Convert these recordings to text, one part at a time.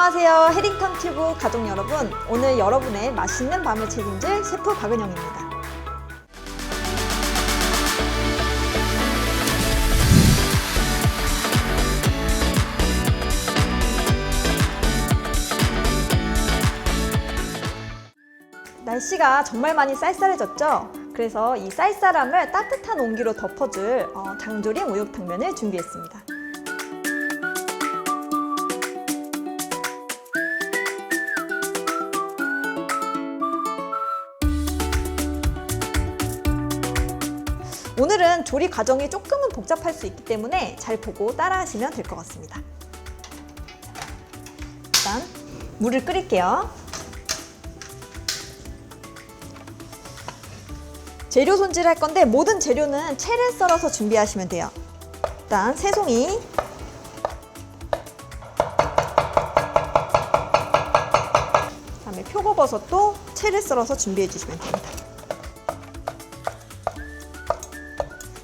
안녕하세요. 해링턴 튜브 가족 여러분. 오늘 여러분의 맛있는 밤을 책임질 셰프 박은영입니다. 날씨가 정말 많이 쌀쌀해졌죠? 그래서 이 쌀쌀함을 따뜻한 온기로 덮어줄 어, 장조림 우육탕면을 준비했습니다. 오늘은 조리 과정이 조금은 복잡할 수 있기 때문에 잘 보고 따라 하시면 될 것 같습니다. 일단 물을 끓일게요. 재료 손질할 건데 모든 재료는 채를 썰어서 준비하시면 돼요. 일단 새송이 그다음에 표고버섯도 채를 썰어서 준비해 주시면 됩니다.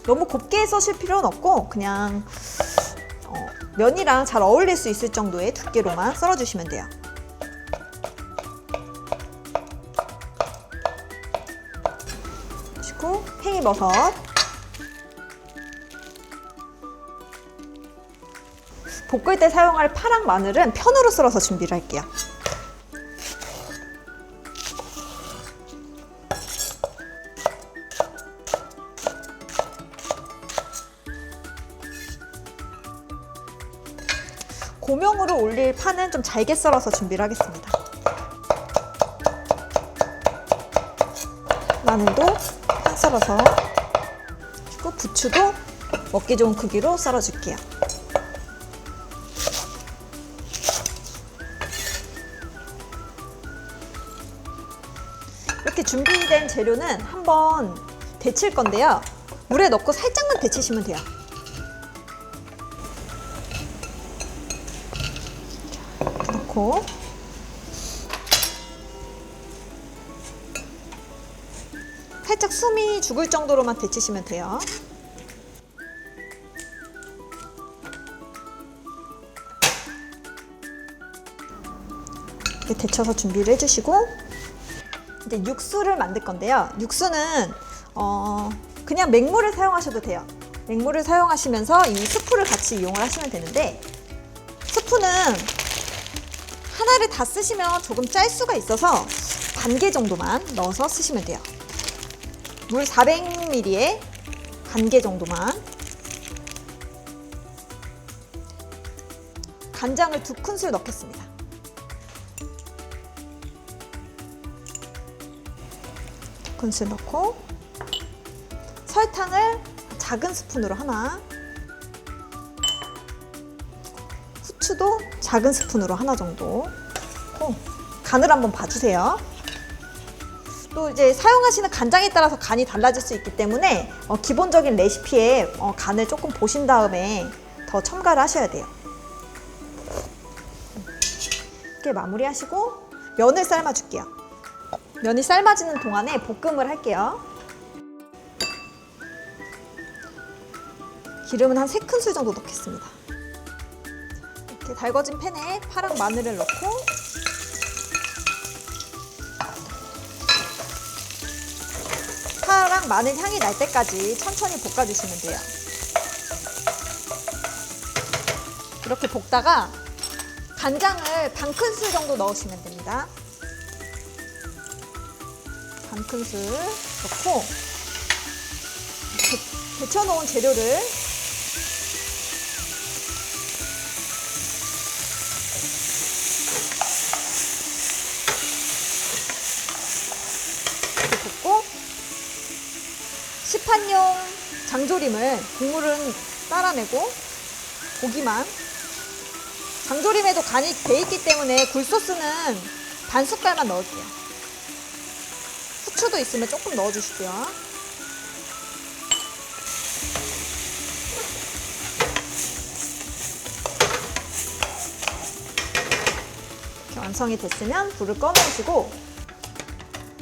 너무 곱게 써실 필요는 없고 그냥 어, 면이랑 잘 어울릴 수 있을 정도의 두께로만 썰어주시면 돼요. 그리고 팽이버섯 볶을 때 사용할 파랑 마늘은 편으로 썰어서 준비를 할게요. 고명으로 올릴 파는 좀 잘게 썰어서 준비를 하겠습니다. 마늘도 판 썰어서 그리고 부추도 먹기 좋은 크기로 썰어줄게요. 이렇게 준비된 재료는 한번 데칠 건데요. 물에 넣고 살짝만 데치시면 돼요. 넣고 살짝 숨이 죽을 정도로만 데치시면 돼요. 이렇게 데쳐서 준비를 해주시고 이제 육수를 만들 건데요. 육수는 어, 그냥 맹물을 사용하셔도 돼요. 맹물을 사용하시면서 이 스프를 같이 이용을 하시면 되는데 스프는 하나를 다 쓰시면 조금 짤 수가 있어서 반 개 정도만 넣어서 쓰시면 돼요. 물 400ml에 반 개 정도만. 간장을 두 큰술 넣겠습니다. 두 큰술 넣고 설탕을 작은 스푼으로 하나. 후추도 작은 스푼으로 하나 정도. 고 간을 한번 봐주세요. 또 이제 사용하시는 간장에 따라서 간이 달라질 수 있기 때문에 어, 기본적인 레시피에 어, 간을 조금 보신 다음에 더 첨가를 하셔야 돼요. 이렇게 마무리하시고 면을 삶아줄게요. 면이 삶아지는 동안에 볶음을 할게요. 기름은 한 3큰술 정도 넣겠습니다. 이렇게 달궈진 팬에 파랑 마늘을 넣고 파랑 마늘 향이 날 때까지 천천히 볶아주시면 돼요. 이렇게 볶다가 간장을 반 큰술 정도 넣으시면 됩니다. 반 큰술 넣고 데- 데쳐놓은 재료를 시판용 장조림을 국물은 따라내고 고기만 장조림에도 간이 돼 있기 때문에 굴소스는 반 숟갈만 넣을게요. 후추도 있으면 조금 넣어주시고요. 완성이 됐으면 불을 꺼놓으시고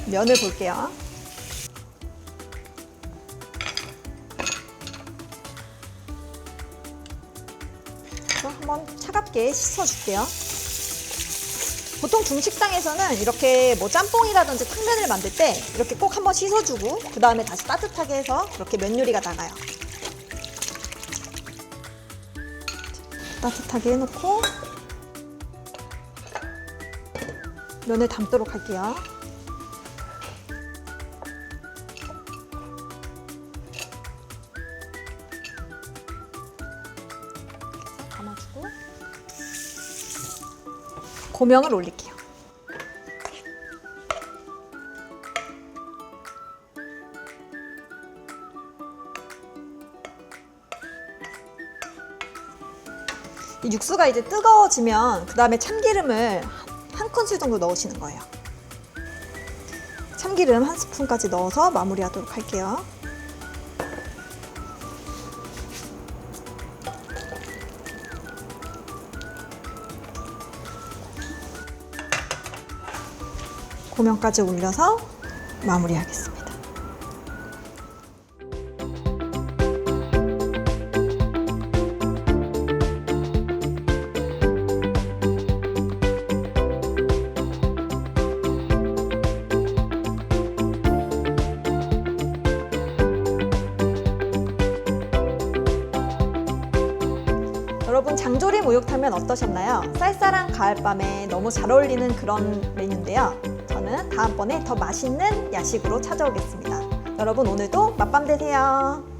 면을 볼게요. 한번 차갑게 씻어줄게요. 보통 중식당에서는 이렇게 뭐 짬뽕이라든지 탕면을 만들 때 이렇게 꼭 한번 씻어주고 그 다음에 다시 따뜻하게 해서 그렇게 면 요리가 나가요. 따뜻하게 해놓고 면을 담도록 할게요. 고명을 올릴게요. 이 육수가 이제 뜨거워지면 그 다음에 참기름을 한 큰술 정도 넣으시는 거예요. 참기름 한 스푼까지 넣어서 마무리하도록 할게요. 고명까지 올려서 마무리하겠습니다. 여러분 장조림 우육탕면 어떠셨나요? 쌀쌀한 가을밤에 너무 잘 어울리는 그런 메뉴인데요. 저는 다음번에 더 맛있는 야식으로 찾아오겠습니다. 여러분 오늘도 맛밤 되세요.